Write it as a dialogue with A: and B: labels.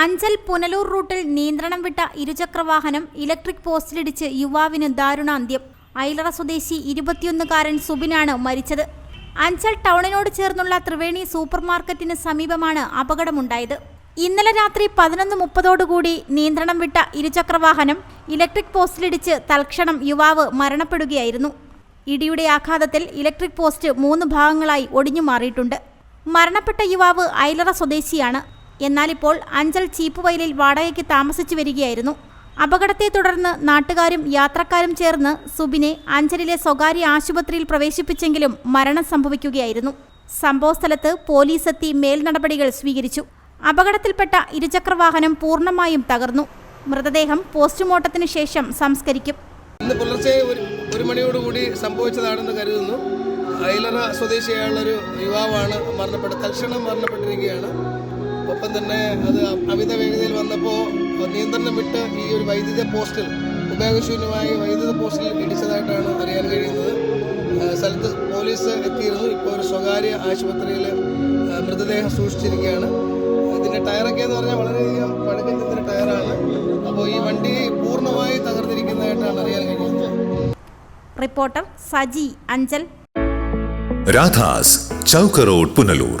A: അഞ്ചൽ പുനലൂർ റൂട്ടിൽ നിയന്ത്രണം വിട്ട ഇരുചക്രവാഹനം ഇലക്ട്രിക് പോസ്റ്റിലിടിച്ച് യുവാവിന് ദാരുണാന്ത്യം. ഐലറ സ്വദേശി ഇരുപത്തിയൊന്നുകാരൻ സുബിനാണ് മരിച്ചത്. അഞ്ചൽ ടൗണിനോട് ചേർന്നുള്ള ത്രിവേണി സൂപ്പർ മാർക്കറ്റിന് സമീപമാണ് അപകടമുണ്ടായത്. ഇന്നലെ രാത്രി പതിനൊന്ന് മുപ്പതോടുകൂടി നിയന്ത്രണം വിട്ട ഇരുചക്രവാഹനം ഇലക്ട്രിക് പോസ്റ്റിലിടിച്ച് തൽക്ഷണം യുവാവ് മരണപ്പെടുകയായിരുന്നു. ഇടിയുടെ ആഘാതത്തിൽ ഇലക്ട്രിക് പോസ്റ്റ് മൂന്ന് ഭാഗങ്ങളായി ഒടിഞ്ഞു മാറിയിട്ടുണ്ട് മരണപ്പെട്ട യുവാവ് ഐലറ സ്വദേശിയാണ്. എന്നാൽ ഇപ്പോൾ അഞ്ചൽ ചീപ്പുവയലിൽ വാടകയ്ക്ക് താമസിച്ചു വരികയായിരുന്നു. അപകടത്തെ തുടർന്ന് നാട്ടുകാരും യാത്രക്കാരും ചേർന്ന് സുബിനെ അഞ്ചലിലെ സ്വകാര്യ ആശുപത്രിയിൽ പ്രവേശിപ്പിച്ചെങ്കിലും മരണം സംഭവിക്കുകയായിരുന്നു. സംഭവസ്ഥലത്ത് പോലീസ് എത്തി മേൽനടപടികൾ സ്വീകരിച്ചു. അപകടത്തിൽപ്പെട്ട ഇരുചക്രവാഹനം പൂർണമായും തകർന്നു. മൃതദേഹം പോസ്റ്റ്മോർട്ടത്തിന് ശേഷം സംസ്കരിക്കും.
B: ഇന്ന് പുലർച്ചെ ഒരു ഒരു മണിയോടുകൂടി സംഭവിച്ചതാണെന്ന് കരുതുന്നു. ഐലറ സ്വദേശിയായുള്ളൊരു യുവാവാണ് മരണപ്പെട്ട തൽക്ഷണം മരണപ്പെട്ടിരിക്കുകയാണ്. ഒപ്പം തന്നെ അത് അമിത വേഗതയിൽ വന്നപ്പോൾ നിയന്ത്രണം വിട്ട് ഈ ഒരു വൈദ്യുത പോസ്റ്റിൽ ഉപയോഗശൂന്യമായി വൈദ്യുത പോസ്റ്റിൽ ഇടിച്ചതായിട്ടാണ് അറിയാൻ കഴിയുന്നത്. സ്ഥലത്ത് പോലീസ് എത്തിയിരുന്നു. ഇപ്പോൾ ഒരു സ്വകാര്യ ആശുപത്രിയിൽ മൃതദേഹം സൂക്ഷിച്ചിരിക്കുകയാണ്. ഇതിന്റെ ടയറൊക്കെ എന്ന് പറഞ്ഞാൽ വളരെയധികം പഴക്കത്തിന്റെ ടയറാണ്. അപ്പോൾ ഈ വണ്ടി പൂർണമായി തകർന്നിരിക്കുന്നതായിട്ടാണ് അറിയാൻ കഴിയുന്നത്.
A: റിപ്പോർട്ടർ സജി അഞ്ചൽ.
C: രാധാസ് ചൗക്കറോഡ് പുനലൂർ.